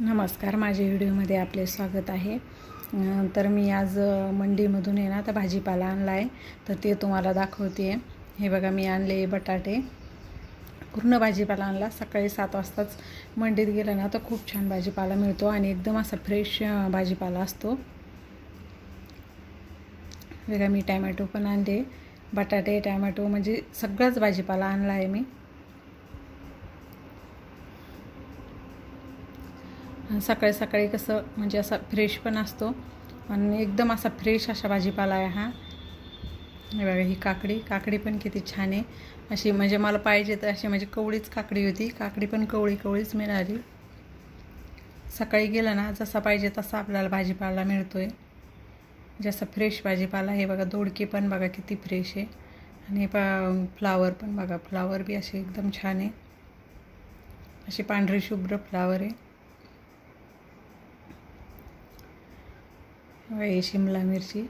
नमस्कार माझ्या व्हिडिओमध्ये आपले स्वागत आहे. तर मी आज मंडीमधून आहे ना तर भाजीपाला आणला आहे तर ते तुम्हाला दाखवते हे बघा मी आणले बटाटे. पूर्ण भाजीपाला आणला. सकाळी सात वाजताच मंडीत गेलं ना तर खूप छान भाजीपाला मिळतो आणि एकदम असा फ्रेश भाजीपाला असतो. बघा मी टॅमॅटो पण आणले. बटाटे टॅमॅटो म्हणजे सगळाच भाजीपाला आणला आहे मी. सकाळी सकाळी कसं म्हणजे असा फ्रेश पण असतो. आणि एकदम असा फ्रेश असा भाजीपाला आहे हा. बघा ही काकडी काकडी पण किती छान आहे. अशी म्हणजे मला पाहिजे तर अशी म्हणजे कवळीच काकडी होती. काकडी पण कवळी कवळीच मिळाली. सकाळी गेलं ना जसा पाहिजे तसा आपल्याला भाजीपाला मिळतो म्हणजे आहे जसा फ्रेश भाजीपाला हे बघा दोडके पण बघा किती फ्रेश आहे. आणि पा फ्लावर पण बघा फ्लावर बी असे एकदम छान आहे. अशी पांढरी शुभ्र फ्लावर आहे. हे शिमला मिरची.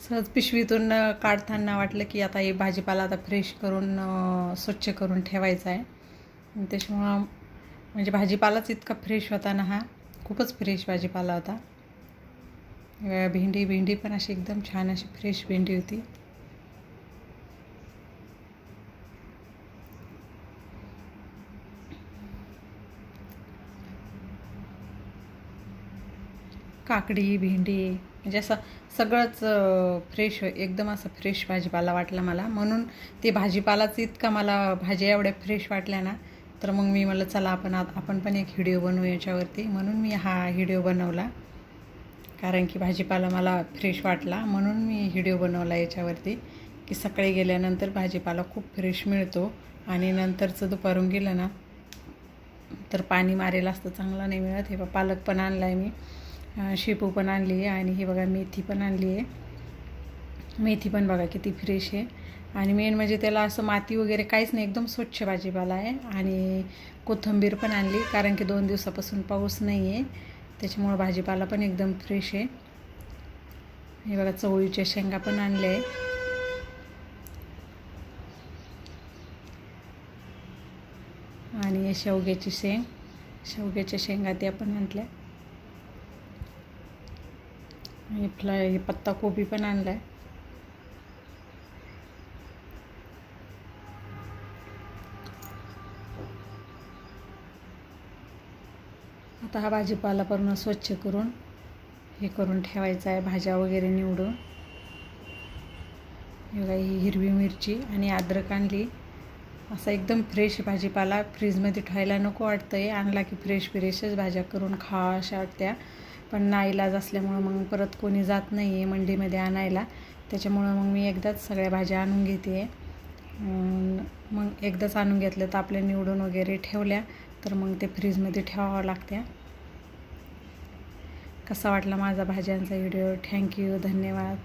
सहज पिशवीतून काढताना वाटलं की आता हे भाजीपाला आता फ्रेश करून स्वच्छ करून ठेवायचा आहे. त्याच्यामुळं म्हणजे भाजीपालाच इतका फ्रेश होता ना हा. खूपच फ्रेश भाजीपाला होता. भेंडी भेंडी पण अशी एकदम छान अशी फ्रेश भेंडी होती. काकडी भेंडी म्हणजे असं सगळंच फ्रेश एकदम असं फ्रेश भाजीपाला वाटला मला. म्हणून ते भाजीपालाच इतका मला भाज्या एवढ्या फ्रेश वाटल्या ना तर मग मी म्हटलं चला आपण आत- आपण पण एक व्हिडिओ बनवू याच्यावरती. म्हणून मी हा व्हिडिओ बनवला. कारण की भाजीपाला मला फ्रेश वाटला म्हणून मी व्हिडिओ बनवला याच्यावरती की सकाळी गेल्यानंतर भाजीपाला खूप फ्रेश मिळतो आणि नंतरचं दुपारून गेलं ना तर पाणी मारेल असतं चांगलं नाही मिळत. हे पालक पण आणला आहे मी. शेपू पण आणली आहे आणि हे बघा मेथी पण आणली आहे. मेथी पण बघा किती फ्रेश आहे. आणि मेन म्हणजे त्याला असं माती वगैरे काहीच नाही एकदम स्वच्छ भाजीपाला आहे. आणि कोथिंबीर पण आणली कारण की दोन दिवसापासून पाऊस नाही आहे त्याच्यामुळं भाजीपाला पण एकदम फ्रेश आहे. हे बघा चवळीच्या शेंगा पण आणल्या आहे आणि शेवग्याची शेंग शेवग्याच्या शेंगा त्या पण आणल्या. इथला हे हे पत्ताकोबी पण आणलाय. आता हा भाजीपाला पूर्ण स्वच्छ करून हे करून ठेवायचा आहे भाज्या वगैरे निवडून. बघा ही हिरवी मिरची आणि अद्रक आणली. असा एकदम फ्रेश भाजीपाला फ्रीजमध्ये ठेवायला नको वाटतं आहे आणला की फ्रेश फ्रेशच भाज्या करून खा अशा वाटत्या. पण नाईलाज असल्यामुळं मग परत कोणी जात नाही आहे मंडीमध्ये आणायला. त्याच्यामुळं मग मी एकदाच सगळ्या भाज्या आणून घेते मग एकदाच आणून घेतलं तर आपल्या निवडून वगैरे ठेवल्या तर मग ते फ्रीजमध्ये ठेवावं लागत्या. कसा वाटला माझा भाज्यांचा व्हिडिओ? थँक्यू धन्यवाद.